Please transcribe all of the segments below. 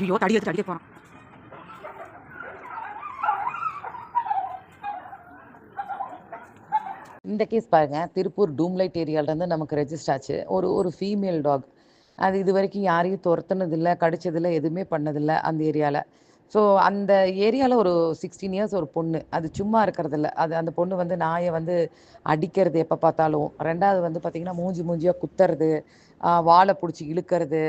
ஐயோ தடி எடுத்து அடிக்க போறான். இந்த கேஸ் பாருங்க. திருப்பூர் டூம்லைட் ஏரியாவிலேருந்து நமக்கு ரெஜிஸ்டர் ஆச்சு. ஒரு ஒரு ஃபீமேல் டாக் அது இது வரைக்கும் யாரையும் துரத்துனதில்லை கடிச்சதில்லை எதுவுமே பண்ணதில்லை அந்த ஏரியாவில் ஸோ அந்த ஏரியாவில் ஒரு சிக்ஸ்டீன் இயர்ஸ் ஒரு பொண்ணு. அது சும்மா இருக்கிறதில்ல. அது அந்த பொண்ணு வந்து நாயை வந்து அடிக்கிறது எப்போ பார்த்தாலும். ரெண்டாவது வந்து பார்த்திங்கன்னா மூஞ்சி மூஞ்சியாக குத்துறது வாழை பிடிச்சி இழுக்கிறது.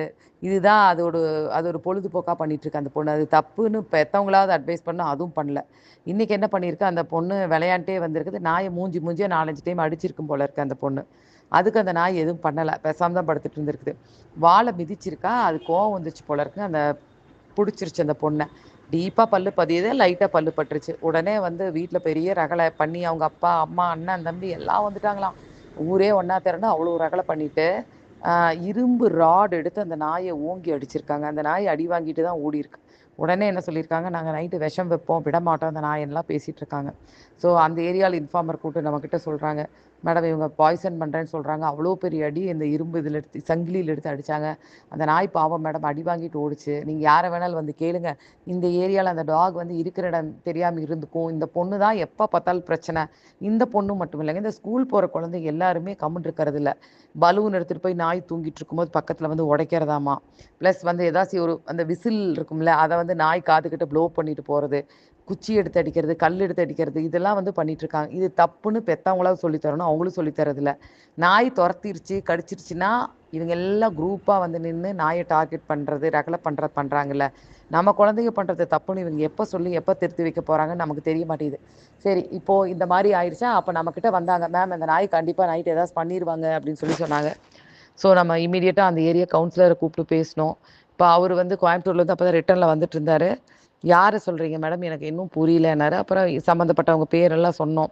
இதுதான் அதோட அது ஒரு பொழுதுபோக்காக பண்ணிகிட்ருக்கு அந்த பொண்ணு. அது தப்புன்னு பெற்றவங்களாவது அட்வைஸ் பண்ணால் அதுவும் பண்ணல. இன்னைக்கு என்ன பண்ணியிருக்கு அந்த பொண்ணு விளையாண்டே வந்திருக்குது. நாயை மூஞ்சி மூஞ்சியாக நாலஞ்சு டைம் அடிச்சிருக்கும் போல இருக்கு அந்த பொண்ணு. அதுக்கு அந்த நாய் எதுவும் பண்ணலை. பேசாம தான் படுத்துட்டு இருந்திருக்குது. வாழை மிதிச்சிருக்கா? அது கோவம் வந்துச்சு போல இருக்கு. அந்த பிடிச்சிருச்சு அந்த பொண்ணை. டீப்பாக பல்லு பதியுது லைட்டாக பல்லு பட்டுருச்சு. உடனே வந்து வீட்டில் பெரிய ரகலை பண்ணி அவங்க அப்பா அம்மா அண்ணன் தம்பி எல்லாம் வந்துட்டாங்களாம். ஊரே ஒன்றா திரண்டு அவ்வளோ ரகலை பண்ணிவிட்டு இரும்பு ராட் எடுத்து அந்த நாயை ஓங்கி அடிச்சிருக்காங்க. அந்த நாய் அடி வாங்கிட்டு தான் ஓடி இருக்கு. உடனே என்ன சொல்லியிருக்காங்க? நாங்கள் நைட்டு விஷம் வைப்போம் விட மாட்டோம் அந்த நாயெல்லாம் பேசிகிட்டு இருக்காங்க. ஸோ அந்த ஏரியாவில் இன்ஃபார்மர் கூப்பிட்டு நம்மக்கிட்ட சொல்கிறாங்க மேடம் இவங்க பாய்சன் பண்ணுறேன்னு சொல்கிறாங்க அவ்வளோ பெரிய அடி இந்த இரும்பு இதில் எடுத்து சங்கிலியில் எடுத்து அடித்தாங்க அந்த நாய் பாவம் மேடம் அடி வாங்கிட்டு ஓடிச்சு. நீங்கள் யாரை வேணாலும் வந்து கேளுங்க. இந்த ஏரியாவில் அந்த டாக் வந்து இருக்கிற இடம் தெரியாமல் இருந்துக்கும். இந்த பொண்ணு தான் எப்போ பார்த்தாலும் பிரச்சனை. இந்த பொண்ணு மட்டும் இல்லைங்க இந்த ஸ்கூல் போகிற குழந்தைங்க எல்லாருமே கம்முன்னு இருக்கிறது இல்லை. பலூன் எடுத்துகிட்டு போய் நாய் தூங்கிட்டு இருக்கும்போது பக்கத்தில் வந்து உடைக்கிறதாமா? ப்ளஸ் வந்து ஏதாச்சும் ஒரு அந்த விசில் இருக்கும்ல அதை வந்து நாய் காதுகிட்ட ப்ளோ பண்ணிட்டு போகிறது குச்சி எடுத்து அடிக்கிறது கல் எடுத்து அடிக்கிறது இதெல்லாம் வந்து பண்ணிட்டு இருக்காங்க இது தப்புன்னு பெத்தவங்களாவது சொல்லித் தரணும். அவங்களும் சொல்லித் தரதில்ல. நாய் துரத்திருச்சு கடிச்சிருச்சுன்னா இவங்க எல்லாம் குரூப்பாக வந்து நின்று நாயை டார்கெட் பண்ணுறது ரகலை பண்ணுறது பண்ணுறாங்கல்ல நம்ம குழந்தைங்க பண்ணுறது தப்புன்னு இவங்க எப்போ சொல்லி எப்போ திருத்தி வைக்க போகிறாங்கன்னு நமக்கு தெரிய மாட்டேங்குது. சரி இப்போது இந்த மாதிரி ஆயிடுச்சா அப்போ நம்மக்கிட்ட வந்தாங்க மேம் இந்த நாய் கண்டிப்பாக நைட் ஏதாச்சும் பண்ணிடுவாங்க அப்படின்னு சொல்லி சொன்னாங்க. ஸோ நம்ம இமீடியட்டாக அந்த ஏரியா கவுன்சிலரை கூப்பிட்டு பேசினோம் இப்போ அவர் வந்து கோயம்புத்தூர்லேருந்து அப்போ தான் ரிட்டர்னில் வந்துட்டு இருந்தார் யாரை சொல்கிறீங்க மேடம் எனக்கு இன்னும் புரியலன்னாரு. அப்புறம் சம்மந்தப்பட்டவங்க பேரெல்லாம் சொன்னோம்.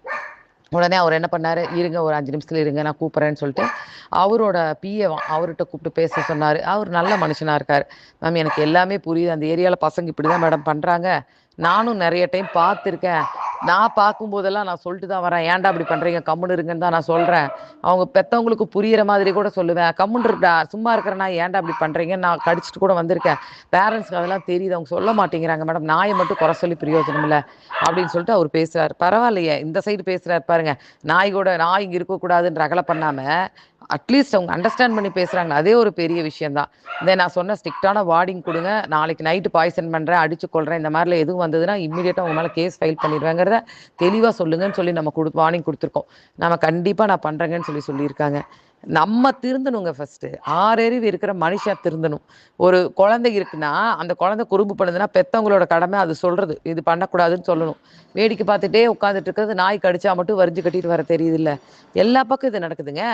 உடனே அவர் என்ன பண்ணார்? இருங்க ஒரு அஞ்சு நிமிஷத்தில் இருங்க நான் கூப்பிட்றேன்னு சொல்லிட்டு அவரோட பிஏ அவர்கிட்ட கூப்பிட்டு பேச சொன்னார். அவர் நல்ல மனுஷனாக இருக்கார். மேம் எனக்கு எல்லாமே புரியுது. அந்த ஏரியாவில் பசங்க இப்படி தான் மேடம் பண்ணுறாங்க நானும் நிறைய டைம் பார்த்துருக்கேன். நான் பார்க்கும்போதெல்லாம் நான் சொல்லிட்டு தான் வரேன். ஏன்டா அப்படி பண்ணுறீங்க கம்முன்னு இருங்கன்னு தான் நான் சொல்கிறேன் அவங்க பெற்றவங்களுக்கு புரியிற மாதிரி கூட சொல்லுவேன். கம்முன்னு இருக்கா சும்மா இருக்கிறனா ஏன்டா அப்படி பண்ணுறீங்கன்னு நான் கடிச்சிட்டு கூட வந்திருக்கேன். பேரண்ட்ஸ்க்கு அதெல்லாம் தெரியுது. அவங்க சொல்ல மாட்டேங்கிறாங்க. மேடம் நாயை மட்டும் குறை சொல்லி பிரயோஜனம் இல்லை. அப்படின்னு சொல்லிட்டு அவர் பேசுகிறார் பரவாயில்லையே இந்த சைடு பேசுகிறார் பாருங்க. நாய் கூட நாய் இங்கே இருக்கக்கூடாதுன்னு அகலை பண்ணாமல் அட்லீஸ்ட் அவங்க அண்டர்ஸ்டாண்ட் பண்ணி பேசுறாங்க அதே ஒரு பெரிய விஷயம்தான். இதை நான் சொன்ன ஸ்ட்ரிக்டான வார்டிங் கொடுங்க நாளைக்கு நைட்டு பாய்சன் பண்ணுறேன் அடிச்சு கொள்றேன் இந்த மாதிரில எதுவும் வந்ததுன்னா இம்மீடியட்டாக உங்க மேலே கேஸ் ஃபைல் பண்ணிடுவேங்கிறத தெளிவாக சொல்லுங்கன்னு சொல்லி நம்ம கொடு வார்னிங் கொடுத்துருக்கோம். நம்ம கண்டிப்பாக நான் பண்ணுறேங்கன்னு சொல்லி சொல்லியிருக்காங்க. நம்ம திருந்தணுங்க ஃபர்ஸ்ட் ஆறறிவு இருக்கிற மனுஷன் திருந்தணும். ஒரு குழந்தை இருக்குன்னா அந்த குழந்தை குறும்பு பண்ணுதுன்னா பெத்தவங்களோட கடமை அது சொல்றது. இது பண்ணக்கூடாதுன்னு சொல்லணும். வேடிக்கை பார்த்துட்டே உட்காந்துட்டு இருக்கிறது நாய் கடிச்சா மட்டும் வரிஞ்சு கட்டிட்டு வர தெரியுது இல்ல எல்லா பக்கம் இது நடக்குதுங்க.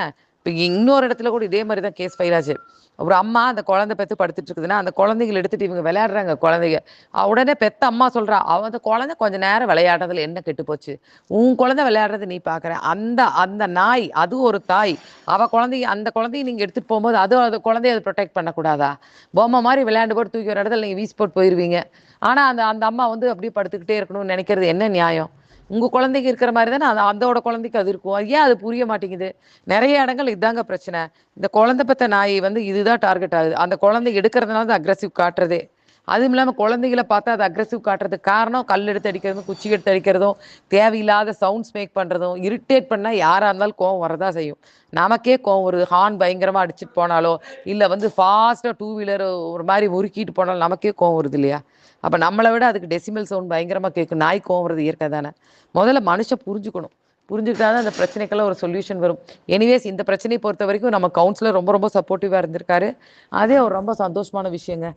இப்போ இன்னொரு இடத்துல கூட இதே மாதிரி தான் கேஸ் ஃபைல் ஆச்சு. ஒரு அம்மா அந்த குழந்தை பெற்று படுத்துட்டு இருக்குதுன்னா அந்த குழந்தைகள் எடுத்துட்டு இவங்க விளையாடுறாங்க குழந்தைங்க. உடனே பெத்த அம்மா சொல்றா அவ அந்த குழந்தை கொஞ்ச நேரம் விளையாடுறதுல என்ன கெட்டு போச்சு? உன் குழந்தை விளையாடுறது நீ பாக்குற. அந்த அந்த நாய் அது ஒரு தாய். அவ குழந்தைய அந்த குழந்தைய நீங்க எடுத்துட்டு போகும்போது அது அது குழந்தைய அதை ப்ரொடெக்ட் பண்ணக்கூடாதா? பொம்மை மாதிரி விளையாண்டு போட்டு தூக்கி ஒரு இடத்துல நீங்க வீசி போட்டு போயிருவீங்க. ஆனா அந்த அந்த அம்மா வந்து அப்படியே படுத்துக்கிட்டே இருக்கணும்னு நினைக்கிறது என்ன நியாயம்? உங்க குழந்தைக்கு இருக்கிற மாதிரி தானே? அந்த அதோட குழந்தைக்கு அது இருக்கும். அது ஏன் அது புரிய மாட்டேங்குது? நிறைய இடங்கள் இதாங்க பிரச்சனை. இந்த குழந்தை பத்த நாய் வந்து இதுதான் டார்கெட் ஆகுது. அந்த குழந்தை எடுக்கிறதுனால தான் அக்ரஸிவ் காட்டுறதே. அதுவும் இல்லாமல் குழந்தைகளை பார்த்தா அது அக்ரஸிவ் காட்டுறதுக்கு காரணம் கல் எடுத்து அடிக்கிறதும் குச்சி எடுத்து அடிக்கிறதும் தேவையில்லாத சவுண்ட்ஸ் மேக் பண்ணுறதும் இரிட்டேட் பண்ணால் யாராக இருந்தாலும் கோவம் வரதா செய்யும். நமக்கே கோவம் வருது. ஹார்ன் பயங்கரமாக அடிச்சுட்டு போனாலோ இல்லை வந்து ஃபாஸ்ட்டாக டூ வீலர் ஒரு மாதிரி முறுக்கிட்டு போனாலும் நமக்கே கோவம் வருது இல்லையா? அப்போ நம்மளை விட அதுக்கு டெசிமல் சவுண்ட் பயங்கரமாக கேட்கும். நாய் கோவம் வருது இயற்கை தானே. முதல்ல மனுஷன் புரிஞ்சுக்கணும். புரிஞ்சுக்கிட்டா தான் அந்த பிரச்சனைக்கெல்லாம் ஒரு சொல்யூஷன் வரும். எனிவேஸ் இந்த பிரச்சனையை பொறுத்த வரைக்கும் நம்ம கவுன்சிலர் ரொம்ப ரொம்ப சப்போர்ட்டிவாக இருந்திருக்காரு. அதே ஒரு ரொம்ப சந்தோஷமான விஷயங்க.